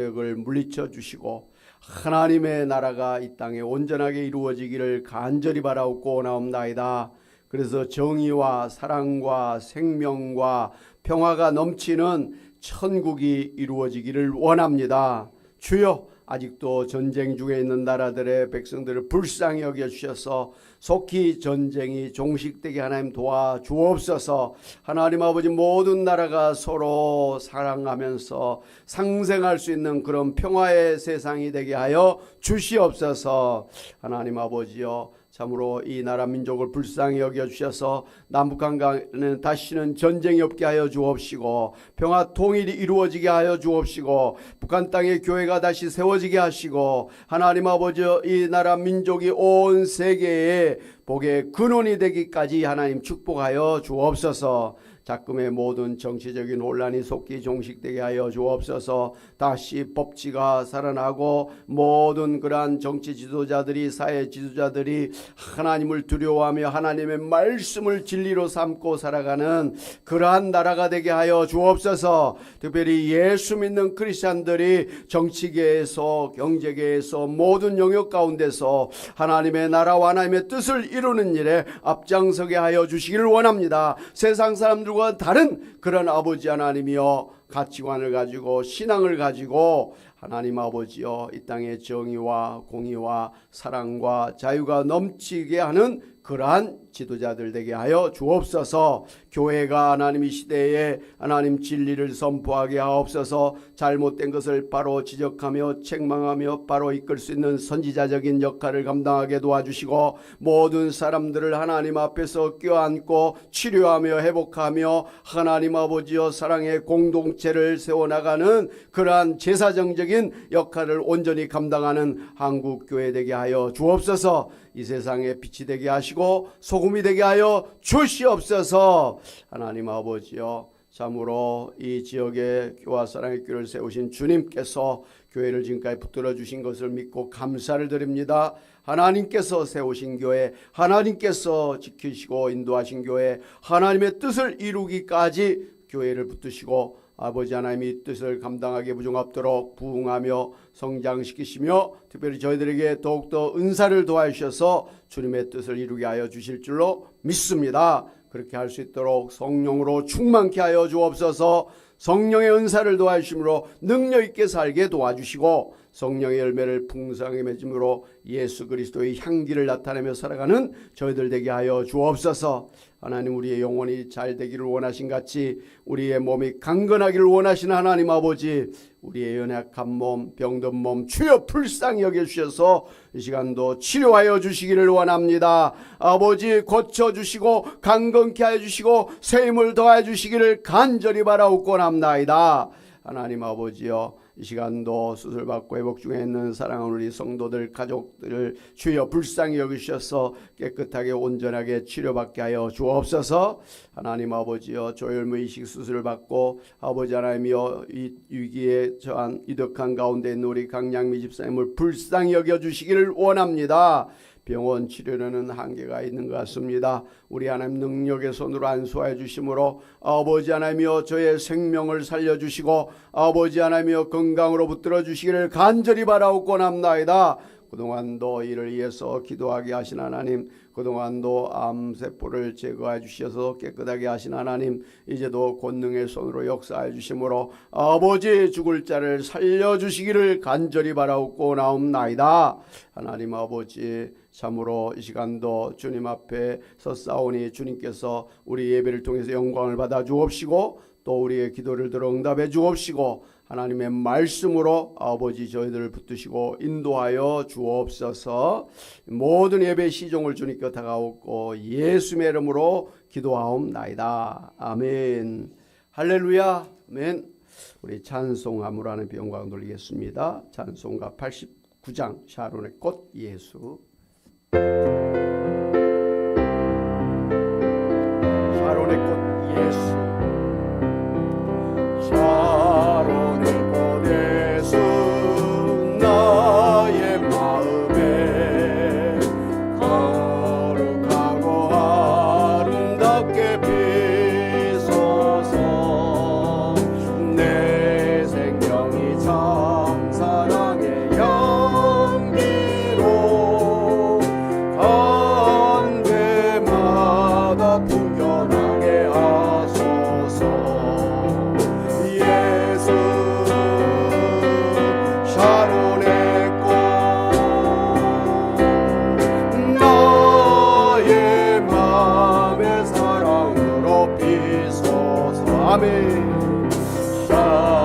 을 물리쳐 주시고 하나님의 나라가 이 땅에 온전하게 이루어지기를 간절히 바라옵고 나옵나이다. 그래서 정의와 사랑과 생명과 평화가 넘치는 천국이 이루어지기를 원합니다. 주여 아직도 전쟁 중에 있는 나라들의 백성들을 불쌍히 여겨 주셔서 속히 전쟁이 종식되게 하나님 도와 주옵소서. 하나님 아버지 모든 나라가 서로 사랑하면서 상생할 수 있는 그런 평화의 세상이 되게 하여 주시옵소서. 하나님 아버지여 참으로 이 나라 민족을 불쌍히 여겨 주셔서 남북한 간에 다시는 전쟁이 없게 하여 주옵시고 평화 통일이 이루어지게 하여 주옵시고 북한 땅에 교회가 다시 세워지게 하시고 하나님 아버지 이 나라 민족이 온 세계에 복의 근원이 되기까지 하나님 축복하여 주옵소서. 작금의 모든 정치적인 논란이 속히 종식되게 하여 주옵소서. 다시 법치가 살아나고 모든 그러한 정치 지도자들이 사회 지도자들이 하나님을 두려워하며 하나님의 말씀을 진리로 삼고 살아가는 그러한 나라가 되게 하여 주옵소서. 특별히 예수 믿는 크리스찬들이 정치계에서 경제계에서 모든 영역 가운데서 하나님의 나라와 하나님의 뜻을 이루는 일에 앞장서게 하여 주시기를 원합니다. 세상 사람들 과 다른 그런 아버지 하나님이여 가치관을 가지고 신앙을 가지고 하나님 아버지여 이 땅의 정의와 공의와 사랑과 자유가 넘치게 하는 그러한 지도자들 되게 하여 주옵소서. 교회가 하나님 이 시대에 하나님 진리를 선포하게 하옵소서. 잘못된 것을 바로 지적하며 책망하며 바로 이끌 수 있는 선지자적인 역할을 감당하게 도와주시고 모든 사람들을 하나님 앞에서 껴안고 치료하며 회복하며 하나님 아버지여 사랑의 공동체를 세워나가는 그러한 제사정적인 역할을 온전히 감당하는 한국 교회 되게 하여 주옵소서 이 세상에 빛이 되게 하시고 소금이 되게 하여 주시옵소서 하나님 아버지여 참으로 이 지역에 교화 사랑의 교회를 세우신 주님께서 교회를 지금까지 붙들어 주신 것을 믿고 감사를 드립니다. 하나님께서 세우신 교회, 하나님께서 지키시고 인도하신 교회, 하나님의 뜻을 이루기까지 교회를 붙드시고 아버지 하나님이 뜻을 감당하게 부정없도록 부응하며 성장시키시며 특별히 저희들에게 더욱더 은사를 도와주셔서 주님의 뜻을 이루게 하여 주실 줄로 믿습니다. 그렇게 할 수 있도록 성령으로 충만케 하여 주옵소서 성령의 은사를 도와주심으로 능력 있게 살게 도와주시고 성령의 열매를 풍성하게 맺음으로 예수 그리스도의 향기를 나타내며 살아가는 저희들 되게 하여 주옵소서. 하나님 우리의 영혼이 잘 되기를 원하신 같이 우리의 몸이 강건하기를 원하시는 하나님 아버지 우리의 연약한 몸 병든 몸 주여 불쌍히 여겨주셔서 이 시간도 치료하여 주시기를 원합니다. 아버지 고쳐주시고 강건케 하여 주시고 새 힘을 더하여 주시기를 간절히 바라옵고 남나이다. 하나님 아버지여 이 시간도 수술받고 회복 중에 있는 사랑하는 우리 성도들 가족들을 주여 불쌍히 여기셔서 깨끗하게 온전하게 치료받게 하여 주옵소서. 하나님 아버지여 조혈무 이식 수술을 받고 아버지 하나님이여 이 위기에 처한 이덕한 가운데 있는 우리 강양미 집사님을 불쌍히 여겨주시기를 원합니다 병원 치료는 한계가 있는 것 같습니다. 우리 하나님 능력의 손으로 안수하여 주심으로 아버지 하나님이여 저의 생명을 살려주시고 아버지 하나님이여 건강으로 붙들어 주시기를 간절히 바라옵고 남나이다. 그동안도 이를 위해서 기도하게 하신 하나님 그동안도 암세포를 제거해 주셔서 깨끗하게 하신 하나님 이제도 권능의 손으로 역사해 주심으로 아버지 죽을 자를 살려주시기를 간절히 바라옵고 나옵나이다. 하나님 아버지 참으로 이 시간도 주님 앞에 서 싸우니 주님께서 우리 예배를 통해서 영광을 받아 주옵시고 또 우리의 기도를 들어 응답해 주옵시고 하나님의 말씀으로 아버지 저희들을 붙드시고 인도하여 주옵소서. 모든 예배 시종을 주님께 다가오고 예수의 이름으로 기도하옵나이다. 아멘. 할렐루야. 아멘. 우리 찬송함으로 하는 영광 돌리겠습니다. 찬송가 89장 샤론의 꽃 예수. 샤론의 꽃 예수 Amém. Shalom.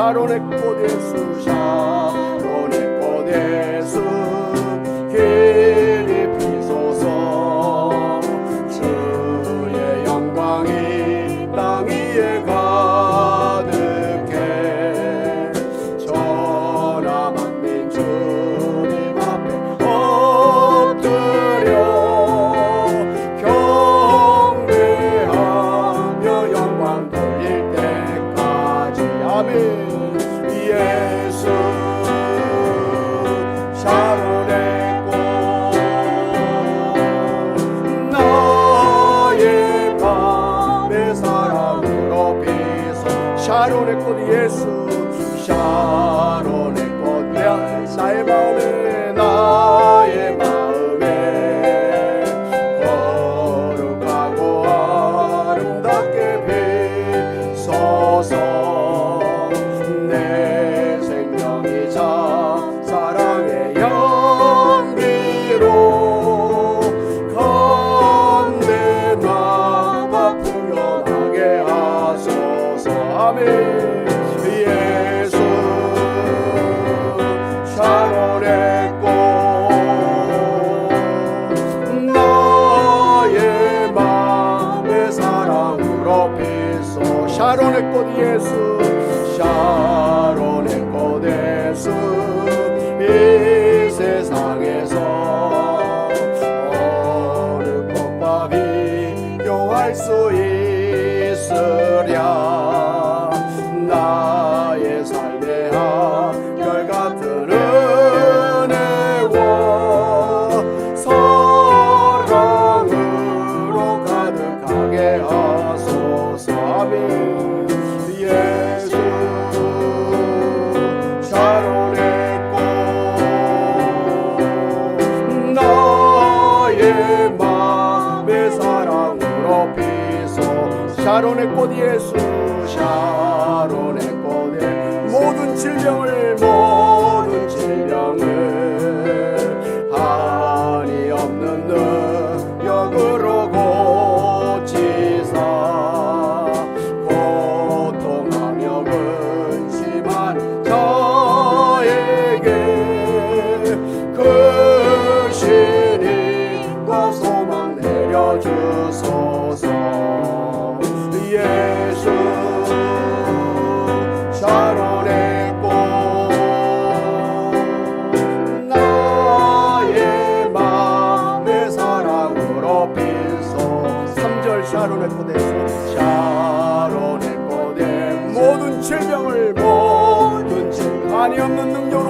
ャロネコです。シャロネコです。Amém. Jesús, Sharon non ne. 많이 없는 능력으로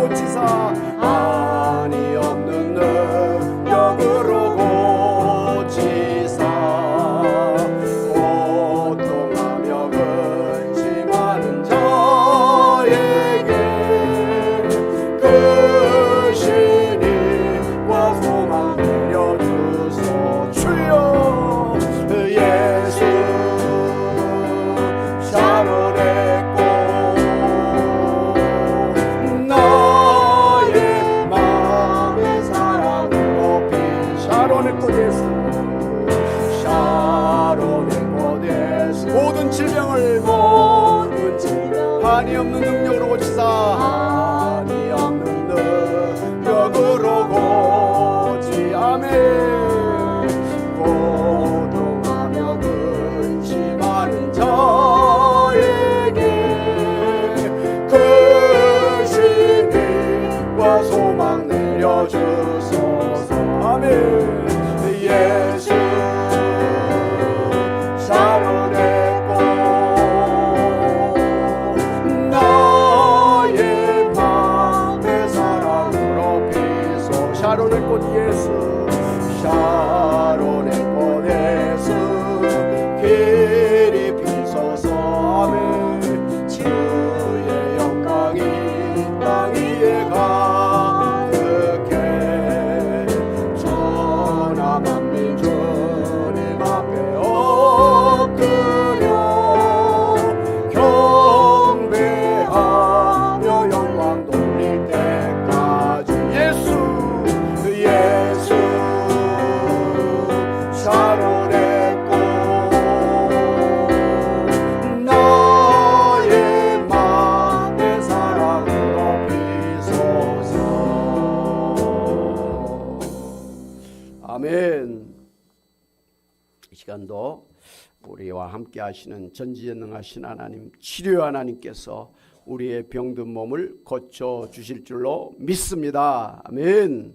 함께 하시는 전지전능하신 하나님, 치료 하나님께서 우리의 병든 몸을 고쳐 주실 줄로 믿습니다. 아멘.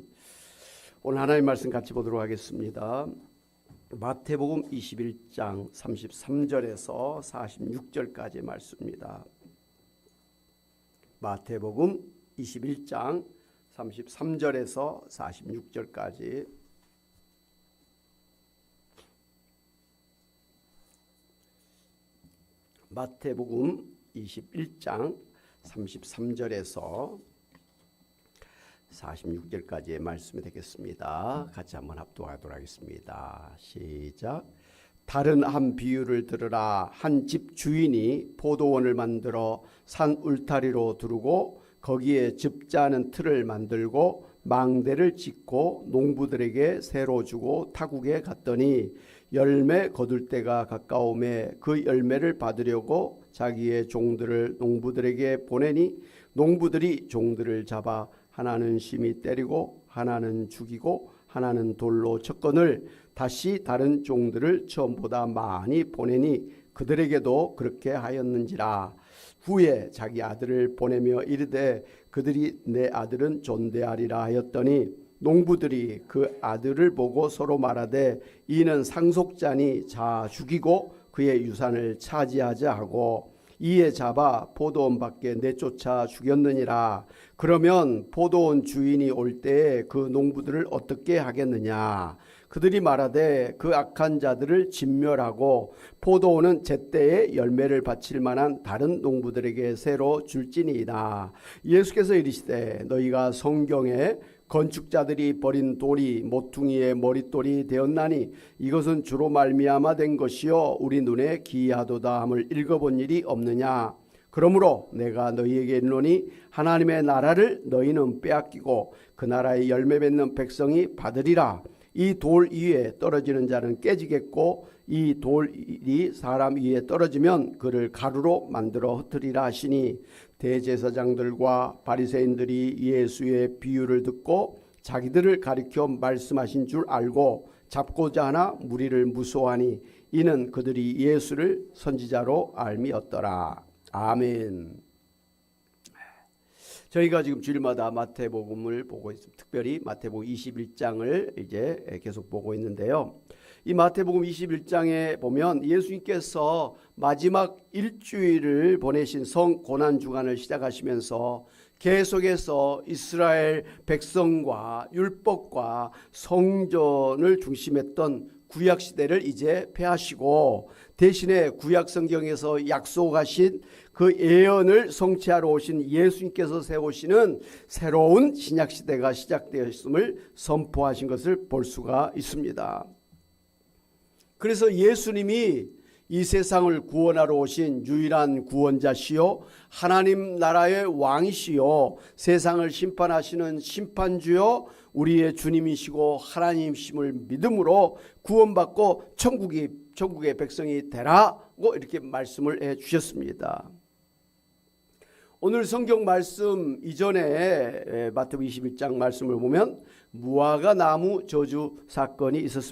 오늘 하나님 말씀 같이 보도록 하겠습니다. 마태복음 21장 33절에서 46절까지 말씀입니다. 마태복음 21장 33절에서 46절까지 마태복음 21장 33절에서 46절까지의 말씀이 되겠습니다. 같이 한번 합독하도록 하겠습니다. 시작. 다른 한 비유를 들으라. 한 집 주인이 포도원을 만들어 산 울타리로 두르고 거기에 즙자는 틀을 만들고 망대를 짓고 농부들에게 새로 주고 타국에 갔더니 열매 거둘 때가 가까움에 그 열매를 받으려고 자기의 종들을 농부들에게 보내니 농부들이 종들을 잡아 하나는 심히 때리고 하나는 죽이고 하나는 돌로 쳤건을 다시 다른 종들을 처음보다 많이 보내니 그들에게도 그렇게 하였는지라. 후에 자기 아들을 보내며 이르되 그들이 내 아들은 존대하리라 하였더니 농부들이 그 아들을 보고 서로 말하되 이는 상속자니 자 죽이고 그의 유산을 차지하자 하고 이에 잡아 포도원 밖에 내쫓아 죽였느니라 그러면 포도원 주인이 올 때에 그 농부들을 어떻게 하겠느냐 그들이 말하되 그 악한 자들을 진멸하고 포도원은 제때에 열매를 바칠 만한 다른 농부들에게 새로 줄지니이다. 예수께서 이르시되 너희가 성경에 건축자들이 버린 돌이 모퉁이의 머릿돌이 되었나니 이것은 주로 말미암아 된 것이요 우리 눈에 기이하도다 함을 읽어본 일이 없느냐? 그러므로 내가 너희에게 이르노니 하나님의 나라를 너희는 빼앗기고 그 나라의 열매 맺는 백성이 받으리라. 이 돌 위에 떨어지는 자는 깨지겠고 이 돌이 사람 위에 떨어지면 그를 가루로 만들어 흩으리라 하시니 대제사장들과 바리새인들이 예수의 비유를 듣고 자기들을 가리켜 말씀하신 줄 알고 잡고자 하나 무리를 무소하니 이는 그들이 예수를 선지자로 알미었더라. 아멘. 저희가 지금 주일마다 마태복음을 보고 있습니다. 특별히 마태복음 21장을 이제 계속 보고 있는데요. 이 마태복음 21장에 보면 예수님께서 마지막 일주일을 보내신 성 고난 주간을 시작하시면서 계속해서 이스라엘 백성과 율법과 성전을 중심했던 구약 시대를 이제 폐하시고 대신에 구약 성경에서 약속하신 그 예언을 성취하러 오신 예수님께서 세우시는 새로운 신약 시대가 시작되었음을 선포하신 것을 볼 수가 있습니다. 그래서 예수님이 이 세상을 구원하러 오신 유일한 구원자시요 하나님 나라의 왕이시요 세상을 심판하시는 심판주요 우리의 주님이시고 하나님이심을 믿음으로 구원받고 천국이 천국의 백성이 되라고 이렇게 말씀을 해 주셨습니다. 오늘 성경 말씀 이전에 마태복음 21장 말씀을 보면 무화과 나무 저주 사건이 있었습니다.